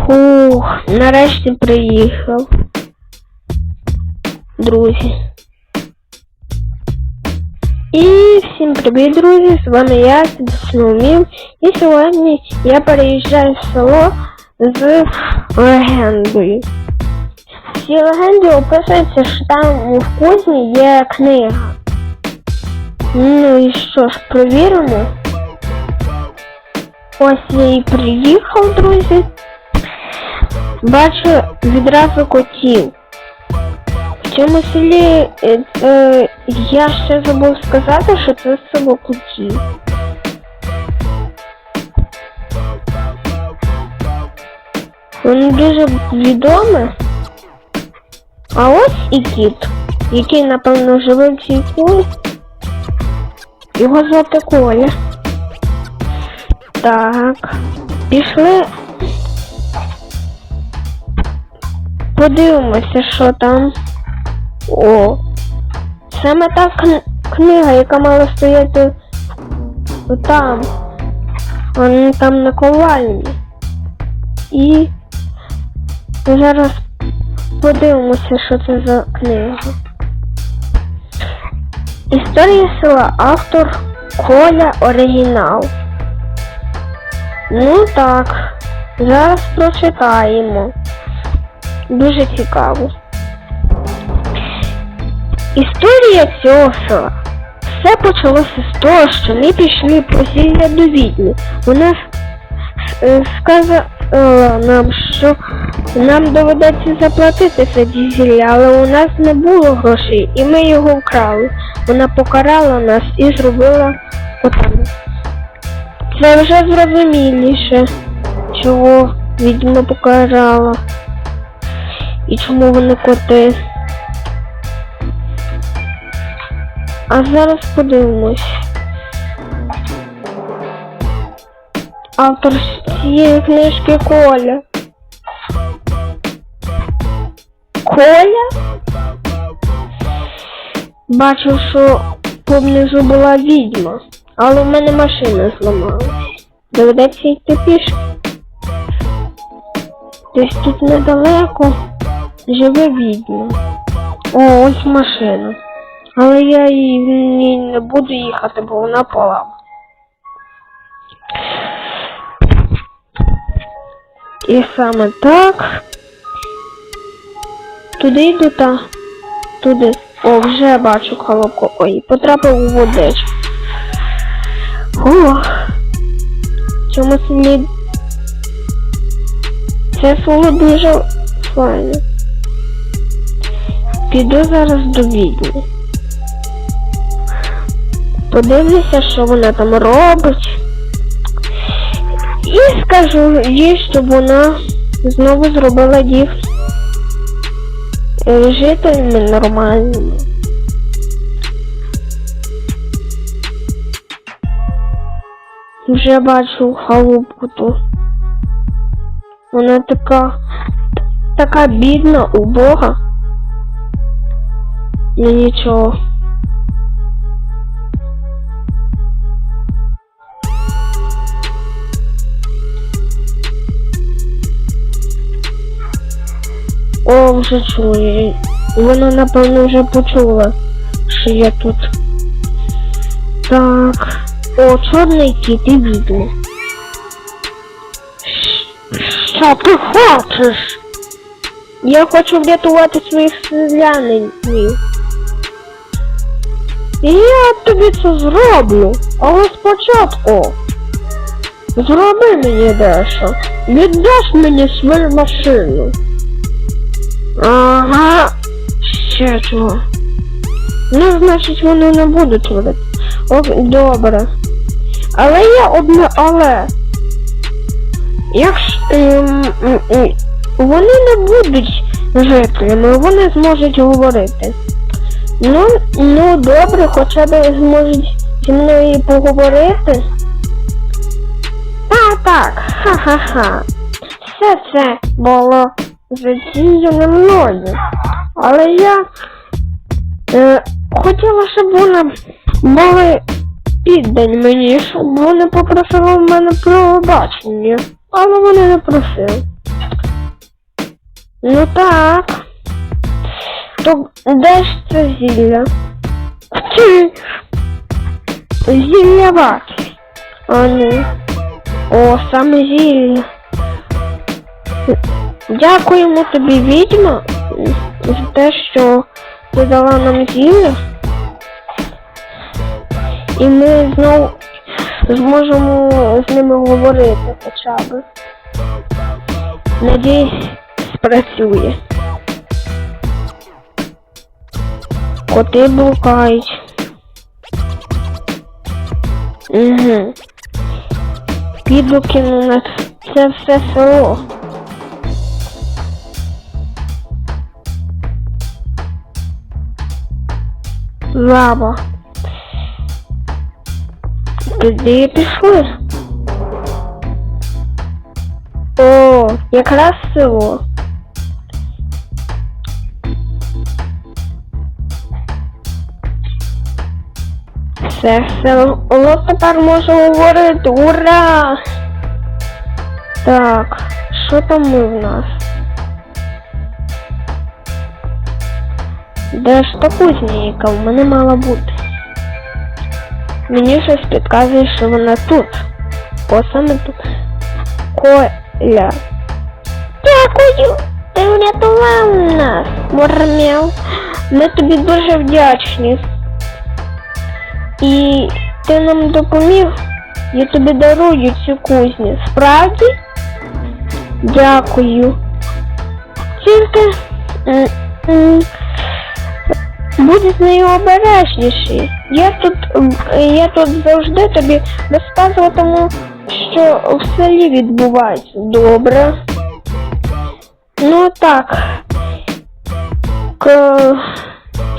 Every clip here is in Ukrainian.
Хух, нарешті приїхав. Друзі. І всім привіт, друзі! З вами я, Сноумів. І сьогодні я переїжджаю в село з легендою. В цій легенді описується, що там у кузні є книга. Ну і що ж, провіримо. Ось я і приїхав, друзі. Бачу відразу котів. В цьому селі е, е, я ще забув сказати, що це село котів. Воно дуже відоме. А ось і кіт, який, напевно, живе в цій кулі. Його звати Коля. Так. Пішли. Подивимося, що там. О. Саме та кн- книга, яка мала стояти там. Вона там на ковальні. І зараз подивимося, що це за книга. Історія села автор Коля Оригінал. Ну так, зараз прочитаємо. Дуже цікаво. Історія цього села. Все почалося з того, що ми пішли по зілля до відьми. Вона е, сказала нам, що нам доведеться заплатити за ці але у нас не було грошей, і ми його вкрали. Вона покарала нас і зробила котами. Це вже зрозуміліше, чого відьма покарала. І чому вони коти. А зараз подивимось. Автор цієї книжки Коля. Коля? Бачу, що поблизу була відьма, але в мене машина зламалась. Доведеться йти пішки. Десь тут недалеко живе відьма. О, ось машина. Але я її не буду їхати, бо вона полама. І саме так. Туди йду та. Туди. О, вже бачу колобку. Ой, потрапив у водичку. Ох. В цьому. Це село дуже файне. Піду зараз до відьми. Подивлюся, що вона там робить. І скажу їй, щоб вона знову зробила їх е, жителями нормальними. Вже бачу халупку ту. Вона така така бідна, убога. Ну нічого. О, вже чує. Вона, напевно, вже почула, що я тут. Так. О, чорний кіт і відьма. Що ти хочеш? Я хочу врятувати своїх селянинів. Я тобі це зроблю. Але спочатку зроби мені дещо. Віддаш мені свою машину. Ага. Ще чого. Ну, значить, вони не будуть робити. О, добре. Але є одне але. Якщо ем, вони не будуть жителями, вони зможуть говорити. Ну, ну добре, хоча б зможуть зі мною поговорити. Так, так, ха-ха-ха. Все це було задіяно мною. Але я е, хотіла, щоб вони були піддані мені, щоб вони попросили в мене пробачення. Але вони не просили. Ну так. То де ж це зілля? Зілля? А ну. О, саме зілля. Дякуємо тобі, відьма, за те, що ти дала нам зілля. І ми знову зможемо з ними говорити хоча б. Надіюсь, спрацює. Коти блукають. Угу. Піду кину на це все село. Лава. Тоді пішли. О, якраз село. Все село тепер може говорити. Ура! Так, що там ми в нас? Де ж та кузня, яка в мене мала бути? Мені щось підказує, що вона тут. О, саме тут. Коля. Дякую! Ти врятував нас, Мурмяу. Ми тобі дуже вдячні. І ти нам допоміг. Я тобі дарую цю кузню. Справді? Дякую. Тільки м, будь з нею обережніший. Я тут, я тут завжди тобі розказуватиму, що в селі відбувається. Добре. Ну так. К...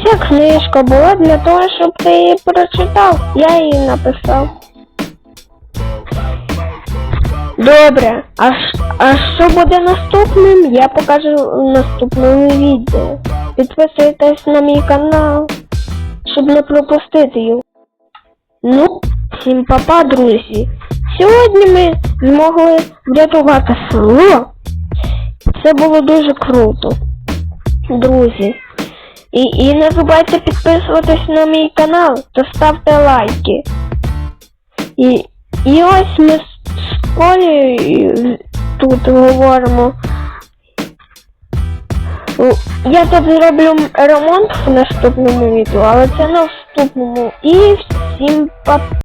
Ця книжка була для того, щоб ти її прочитав. Я її написав. Добре, а, а що буде наступним, я покажу в наступному відео. Підписуйтесь на мій канал, щоб не пропустити його. Ну, всім папа, друзі. Сьогодні ми змогли врятувати село. Це було дуже круто, друзі. І, і не забувайте підписуватись на мій канал та ставте лайки. І, і ось ми з Колею тут говоримо. Я тут зроблю ремонт в наступному відео, але це на вступному. І всім па